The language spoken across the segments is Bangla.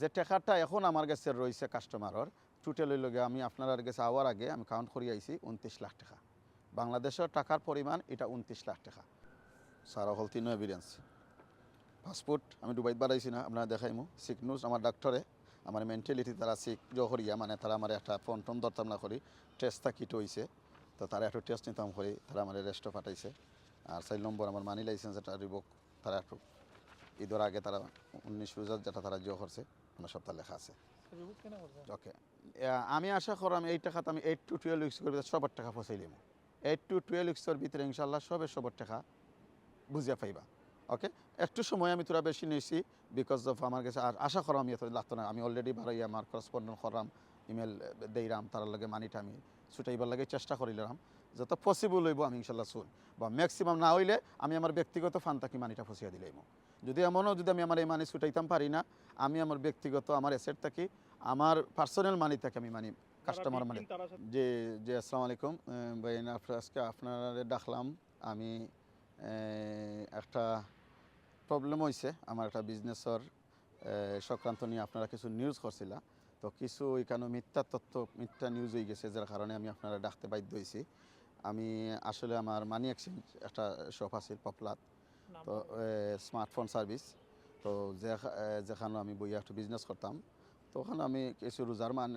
যে টেকারটা এখন আমার কাছে রয়েছে কাস্টমারের টোটালের লগে আমি আপনার কাছে আওয়ার আগে আমি কাউন্ট করি আইছি উনত্রিশ লাখ টাকা। বাংলাদেশের টাকার পরিমাণ এটা উনত্রিশ লাখ টাকা। সারা হল তিন এভিডেন্স পাসপোর্ট আমি ডুবাইত বাড়াইছি না, আপনারা দেখাইমু। সিক নিউজ আমার ডাক্তারে আমার মেন্টালিটি তারা সিক জ করিয়া মানে তারা আমার একটা ফোন টোন ধরতাম না করি টেস্টটা কিট হয়েছে তো তারা একটু টেস্ট নিতাম করি, তারা আমার রেস্টও পাঠাইছে। আর চার নম্বর আমার মানি লাইসেন্স এটা রিবক তারা একটু ঈদের আগে তারা উনিশ রোজার যেটা তারা জিও করছে আমার সপ্তাহ লেখা আছে। ওকে। আমি আশা করাম এই টাকাতে আমি এইট টু টুয়েলভ উইক্স করে সবার টাকা ফসাই দিব এইট টু টুয়েলভ উইক্সের ভিতরে ইনশাল্লাহ সবে সবার টাকা বুঝিয়া পাইবা। ওকে? একটু সময় আমি তোরা বেশি নিয়েছি বিকজ অফ আমার কাছে আর আশা করাম আমি এত লাগতো না। আমি অলরেডি বাড়াই আমার করসপন্ডেন্ট করাম ইমেল দেইরাম তার লগে মানিটা আমি ছুটাইবার লাগে চেষ্টা করিলাম যত পসিবল হইব আমি ইনশাল্লাহ শুন বা ম্যাক্সিমাম না হইলে আমি আমার ব্যক্তিগত ফান থাকি মানিটা ফসিয়া দিলাইম। যদি এমনও যদি আমি আমার এই মানি ছুটাইতাম পারি না আমি আমার ব্যক্তিগত আমার এসেট থাকি আমার পার্সোনাল মানি থাকে আমি মানি কাস্টমার মানে জি জি আসসালামু আলাইকুম। ভাই আজকে আপনারা ডাকলাম। আমি একটা প্রবলেম হয়েছে আমার একটা বিজনেসের সংক্রান্ত নিয়ে আপনারা কিছু নিউজ করছিলা। তো কিছু এখানে মিথ্যা তথ্য মিথ্যা নিউজ হয়ে গেছে যার কারণে আমি আপনারা ডাকতে বাধ্য হয়েছি আমি আসলে আমার মানি এক্সচেঞ্জ একটা শপ আছে পপলাত তো স্মার্টফোন সার্ভিস তো যে যেখানে আমি বইয়া একটু বিজনেস করতাম, তো ওখানে আমি কিছু রোজার মান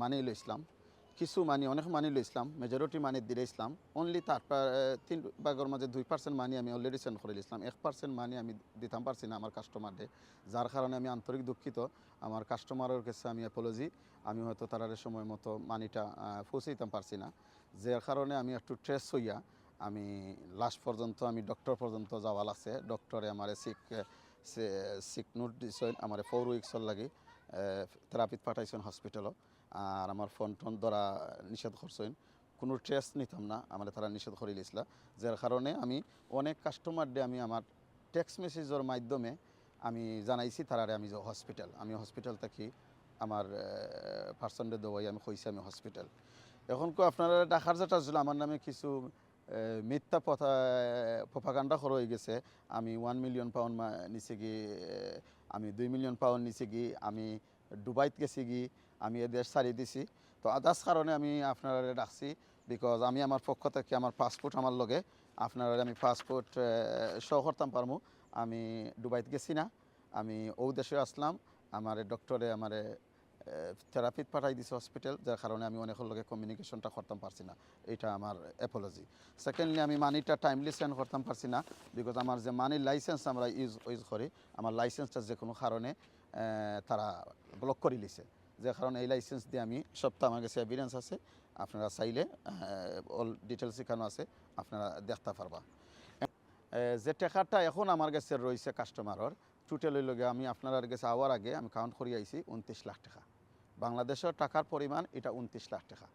মানি লইছিলাম কিছু মানি অনেক মানি লইছিলাম মেজরিটি মানি দিলে ইসলাম অনলি তার তিন ভাগের মাঝে দুই পার্সেন্ট মানি আমি অলরেডি সেন্ড করে দিয়েছিলাম এক পার্সেন্ট মানি আমি দিতাম পারছি না আমার কাস্টমারদের যার কারণে আমি আন্তরিক দুঃখিত। আমার কাস্টমারের কাছে আমি অ্যাপোলজি আমি হয়তো তারার সময় মতো মানিটা পৌঁছাইতাম পারছি না। যার কারণে আমি একটু ট্রেস হইয়া আমি লাস্ট পর্যন্ত, আমি ডক্টর পর্যন্ত যাওয়া আছে। ডক্টরে আমার সিক সিক নোট দিছেন আমার ফোর উইক্সর লাগি থেরাপিত পাঠাইছেন হসপিটালও আর আমার ফোন টোন ধরা নিষেধ করছেন। কোনো ট্রেস নিতাম না, আমার তারা নিষেধ করে দিয়েছিল। যার কারণে আমি অনেক কাস্টমার ডে আমি আমার টেক্সট মেসেজের মাধ্যমে আমি জানাইছি, তারারে আমি যে হসপিটাল আমি হসপিটাল থাকি আমার পার্সনডে দেওয়াই আমি কইছি আমি হসপিটাল এখন আপনারা ডাকার যেটা ছিল, আমার নামে কিছু মিথ্যা প্রপাগান্ডা করা হয়ে গেছে। আমি ওয়ান মিলিয়ন পাউন্ড নিচে গিয়ে আমি দুই মিলিয়ন পাউন্ড নিচে গিয়ে, আমি ডুবাইত গেছি গি আমি এ দেশ দিছি। তো আদার্স কারণে আমি আপনারা ডাকছি বিকজ আমি আমার পক্ষ থেকে আমার পাসপোর্ট আমার লগে, আপনারা আমি পাসপোর্ট শো করতাম পারমু। আমি ডুবাইত গেছি না, আমি ও দেশে আসলাম, আমার ডক্টরে আমার থেরাপিত পাঠাই দিছে হসপিটাল যার কারণে আমি অনেকের লগে কমিউনিকেশনটা করতাম পারছি না। এটা আমার অ্যাপোলজি সেকেন্ডলি আমি মানিটা টাইমলি সেন্ড করতাম পারছি না বিকজ আমার যে মানি লাইসেন্স আমরা ইউজ ইউজ করি, আমার লাইসেন্সটা যে কোনো কারণে তারা ব্লক করে লিছে যে কারণে এই লাইসেন্স দিয়ে আমি সপ্তাহ আমার কাছে এভিডেন্স আছে, আপনারা চাইলে অল ডিটেলস এখানে আছে, আপনারা দেখতে পারবা। যে টাকাটা এখন আমার কাছে রয়েছে কাস্টমারের টোটালের লগে আমি আপনার কাছে আওয়ার আগে আমি কাউন্ট করে আইছি, উনত্রিশ লাখ টাকা। বাংলাদেশের টাকার পরিমাণ এটা উনত্রিশ লাখ টাকা।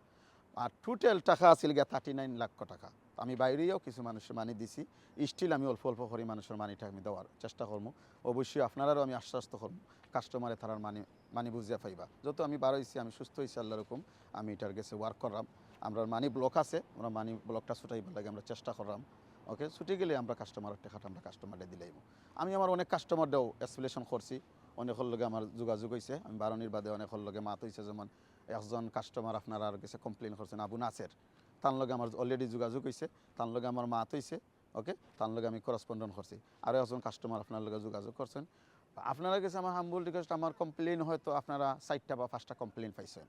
আর টোটাল টাকা আছিল গিয়া থার্টি নাইন লাখ টাকা। আমি বাইরেও কিছু মানুষের মানি দিছি। স্টিল আমি অল্প অল্প করে মানুষের মানিটা আমি দেওয়ার চেষ্টা করব। অবশ্যই আপনারাও আমি আশ্বস্ত করব। কাস্টমারে তারার মানি মানি বুঝিয়া পাইবা। যত আমি বার হয়েছি আমি সুস্থ হয়েছি আল্লাহ রকম আমি এটার গেছে ওয়ার্ক করলাম। আমরা মানি ব্লক আছে আমরা মানি ব্লকটা ছুটাইবার লাগে আমরা চেষ্টা করলাম। ওকে ছুটে গেলে আমরা কাস্টমারের টাকাটা আমরা কাস্টমারে দিলাইব। আমি আমার অনেক কাস্টমারদেরও এক্সপ্লেশন করছি। অনেকের লগে আমার যোগাযোগ হয়েছে আমি বারণীর বাদে অনেকের লগে মাত হয়েছে যেমন একজন কাস্টমার আপনার আর কাছে কমপ্লেন করছেন, আবু নাসের। তার লগে আমার অলরেডি যোগাযোগ হয়েছে তার লগে আমার মাত হয়েছে ওকে তার লগে আমি করসপন্ডন করছি। আরও একজন কাস্টমার আপনার লগে যোগাযোগ করছেন। আপনারা কাছে আমার হাম্বুল রিকোয়েস্ট আমার কমপ্লেন হয়তো আপনারা চারটা বা পাঁচটা কমপ্লেন পাইছেন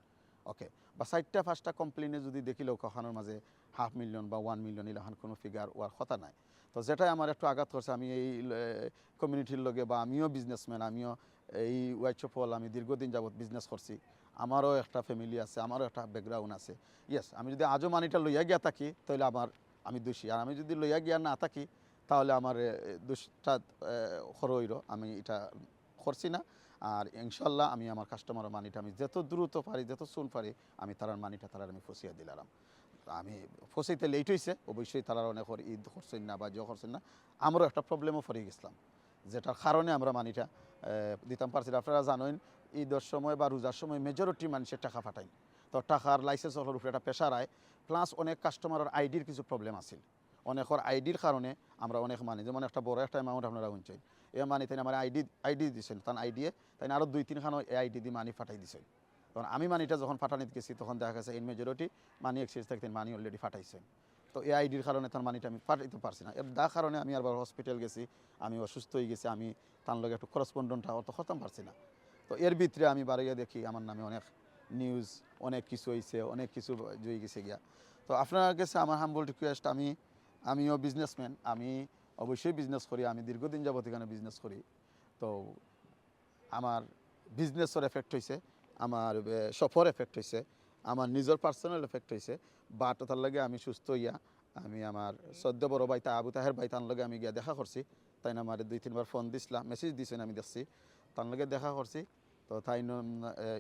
ওকে বা চারটা, পাঁচটা কমপ্লেনে যদি দেখিলেও কখনোর মাঝে হাফ মিলিয়ন বা ওয়ান মিলিয়ন ইলাহান কোনো ফিগার ওয়ার কথা নাই। তো যেটাই আমার একটু আঘাত করছে, আমি এই কমিউনিটির লগে বা আমিও বিজনেসম্যান আমিও এই ওয়াইচপল আমি দীর্ঘদিন যাবত বিজনেস করছি। আমারও একটা ফ্যামিলি আছে, আমারও একটা ব্যাকগ্রাউন্ড আছে। ইয়েস আমি যদি আজও মানিটা লইয়া গিয়া থাকি, তাহলে আমার, আমি দোষী। আর আমি যদি লইয়া গিয়া না থাকি, তাহলে আমার দোষটা হরইর। আমি এটা করছি না। আর ইনশাল্লাহ আমি আমার কাস্টমারের মানিটা আমি যত দ্রুত পারি, যত সুন পারি, আমি তারার মানিটা তারার আমি ফসিয়া দিলাম। আমি ফসাইতে লেট হয়েছে অবশ্যই তারা অনেক ঈদ করছেন না বা জ করছেন না, আমারও একটা প্রবলেমও পড়ে গেছিলাম। যেটার কারণে আমরা মানিটা দিতাম, পারছি আপনারা জানেন, ঈদের সময় বা রোজার সময় মেজরিটি মানুষের টাকা পাঠাই তো টাকার লাইসেন্স হওয়ার উপরে একটা প্রেশার আয় প্লাস অনেক কাস্টমারের আইডির কিছু প্রবলেম আছিল অনেকের আইডির কারণে আমরা অনেক মানি। যেমন একটা বড় একটা অ্যামাউন্ট আপনারা শুনছেন এ মানি তাই আমার আইডি আইডি দিছেন, তার আইডিয়ে তাই আরও দুই, তিনখানো এ আইডি দিয়ে মানি ফাটাই দিছেন। তখন আমি মানিটা যখন ফাটানিতে গেছি, তখন দেখা গেছে ইন মেজরিটি মানি এক্সচেঞ্জ থেকে তিনি মানি অলরেডি ফাটাইছেন তো এই আইডির কারণে তার মানিটা আমি পাঠাইতে পারছি না। এর দা কারণে আমি আবার হসপিটাল গেছি, আমি অসুস্থ হয়ে গেছি, আমি তার লগে একটু করসপন্ডেন্টটা অত খতম পারছি না। তো এর ভিতরে আমি বাড়িয়ে দেখি, আমার নামে অনেক নিউজ অনেক কিছু হয়েছে অনেক কিছু জয়ী গেছে গিয়া। তো আপনার কাছে আমার হাম্বল রিকোয়েস্ট আমি, আমিও বিজনেসম্যান আমি অবশ্যই বিজনেস করি, আমি দীর্ঘদিন যাবত এখানে বিজনেস করি। তো আমার বিজনেসের এফেক্ট হয়েছে আমার সফর এফেক্ট হয়েছে আমার নিজের পার্সোনাল এফেক্ট হয়েছে বাট তার লাগে আমি সুস্থ হইয়া আমি আমার সদ্য বড় ভাই তা আবু তাহের ভাই তার লগে আমি গিয়া দেখা করছি। তাই না আমার দুই তিনবার ফোন দিছিলাম মেসেজ দিছেন আমি দেখছি। তার লগে দেখা করছি তো তাই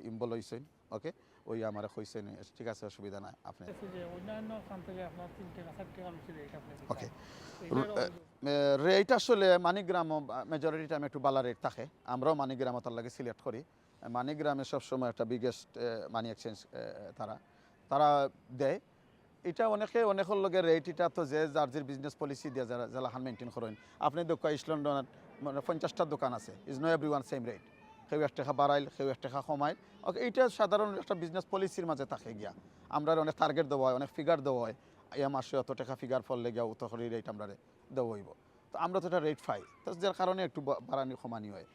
ইম্বল হয়েছেন ওকে ওই আমার কইছেন ঠিক আছে অসুবিধা নাই আপনি অভিযোগ- রেট আসলে মানিগ্রাম মেজরিটি টাইম একটু বালা রেট থাকে। আমরাও মানিগ্রাম তার লাগে সিলেক্ট করি। মানিগ্রামে সবসময় একটা বিগেস্ট মানি এক্সচেঞ্জ তারা তারা দেয়। এটা অনেকে, অনেকের লগে রেট এটা তো যে যার যে বিজনেস পলিসি দিয়ে যারা যারা হান মেনটেন করেন। আপনি দেখো ইস্ট লন্ডনের মানে পঞ্চাশটা দোকান আছে। Is no everyone same rate কেউ এক টাকা বাড়াইল, কেউ এক টাকা কমাইল। ওকে, এইটা সাধারণ একটা বিজনেস পলিসির মাঝে থাকে গিয়া। আমরা অনেক টার্গেট দেওয়া হয়, অনেক ফিগার দেওয়া হয়। এই মাসে অত টাকা ফিগার ফল অত করে রেট আমরা দেওয়া হইব তো আমরা তো এটা রেট পাই। তো যার কারণে একটু বাড়ানি, কমানি হয়।